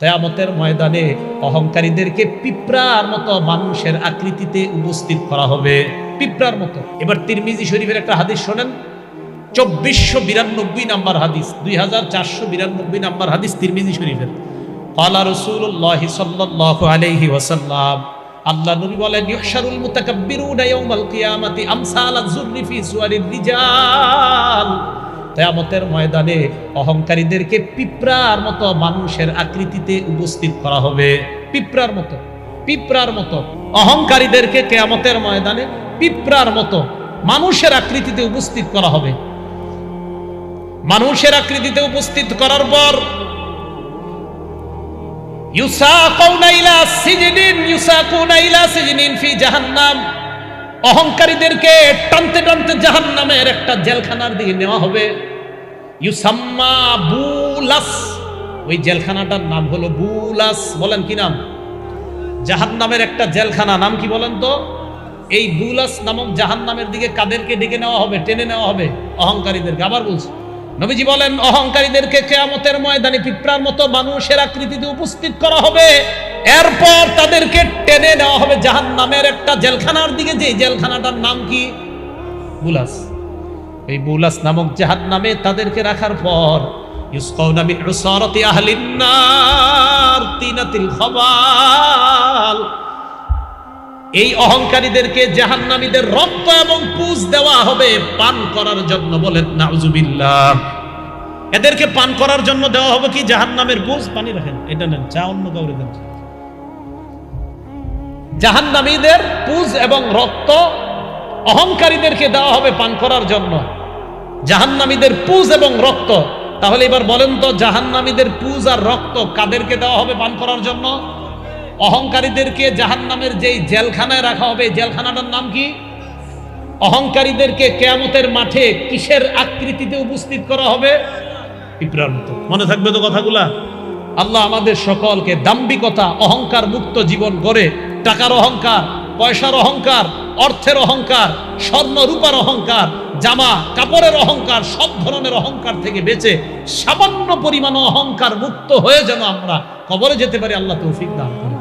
কেয়ামতের ময়দানে অহংকারীদেরকে পিঁপড়ার মতো মানুষের আকৃতিতে উপস্থিত করা হবে। পিঁপড়ার মতো। এবার তিরমিজি শরীফের একটা হাদিস শোনেন। চব্বিশশো বিরানব্বই নাম্বার হাদিস, দুই হাজার চারশো বিরানব্বই নাম্বার হাদিস তিরমিজি শরীফের। আল্লাহ রসুল্লাহ সাল্লাহ আলাইহি ওয়াসাল্লাম, আল্লাহ নবী বলেন ইহশারুল মুতাকাব্বিরুনা ইয়াউমাল কিয়ামাতি আমসাল আয-যুররি ফি রিজাল। কেয়ামতের ময়দানে অহংকারীদেরকে পিঁপড়ার মতো মানুষের আকৃতিতে উপস্থিত করা হবে। পিঁপড়ার মতো পিঁপড়ার মতো। অহংকারীদেরকে কেয়ামতের ময়দানে পিঁপড়ার মতো মানুষের আকৃতিতে উপস্থিত করা হবে। মানুষের আকৃতিতে উপস্থিত করার পর ইউসা ইলা সিজনিন ইউসা ইলা সিজনিন ফি জাহান্নাম। অহংকারীদেরকে টানতে টানতে জাহান্নামের একটা জেলখানার দিকে নেওয়া হবে। ইউসাম্মা বুলাস। ওই জেলখানাটার নাম হলো বুলাস। বলেন কি নাম? জাহান্নামের একটা জেলখানা। নাম কি বলেন তো? এই বুলাস নামক জাহান্নামের দিকে কাদেরকে ডেকে নেওয়া হবে, টেনে নেওয়া হবে? অহংকারীদেরকে। আবার বলছি, নবীজি বলেন, অহংকারীদেরকে কেয়ামতের ময়দানে পিঁপড়ার মতো মানুষের আকৃতিতে উপস্থিত করা হবে। এরপর তাদেরকে টেনে নেওয়া হবে জাহান নামের একটা জেলখানার দিকে। যে জেলখানাটার নাম কি? বুলাস। এই বুলাস নামক জাহান নামে তাদেরকে রাখার পর এই অহংকারীদেরকে জাহান্নামীদের রক্ত এবং পুজ দেওয়া হবে পান করার জন্য বলেন, নাউজুবিল্লাহ। এদেরকে পান করার জন্য দেওয়া হবে কি? জাহান্নামের পুজ? পানি রাখেন, এটা নেন, চা অন্য কাউরে দেন। জাহান্নামীদের পুজ এবং রক্ত অহংকারীদেরকে দেওয়া হবে পান করার জন্য। জাহান্নামীদের পুজ এবং রক্ত, তাহলে এবার বলেন তো জাহান্নামীদের পুজ আর রক্ত কাদেরকে দেওয়া হবে পান করার জন্য? অহংকারীদেরকে জাহান্নামের যেই জেলখানায় রাখা হবে জেলখানাটার নাম কি? অহংকারীদেরকে কেয়ামতের মাঠে কিসের আকৃতিতে উপস্থিত করা হবে? মতো মনে থাকবে তো কথাগুলা? আল্লাহ আমাদের সকলকে দাম্বিকতা অহংকার মুক্ত জীবন গড়ে টাকার অহংকার, পয়সার অহংকার, অর্থের অহংকার, স্বর্ণ রূপার অহংকার, জামা, কাপড়ের অহংকার, সব ধরনের অহংকার থেকে বেঁচে সামান্য পরিমাণ অহংকার মুক্ত হয়ে যেন আমরা কবরে যেতে পারি, আল্লাহ তৌফিক দান করে।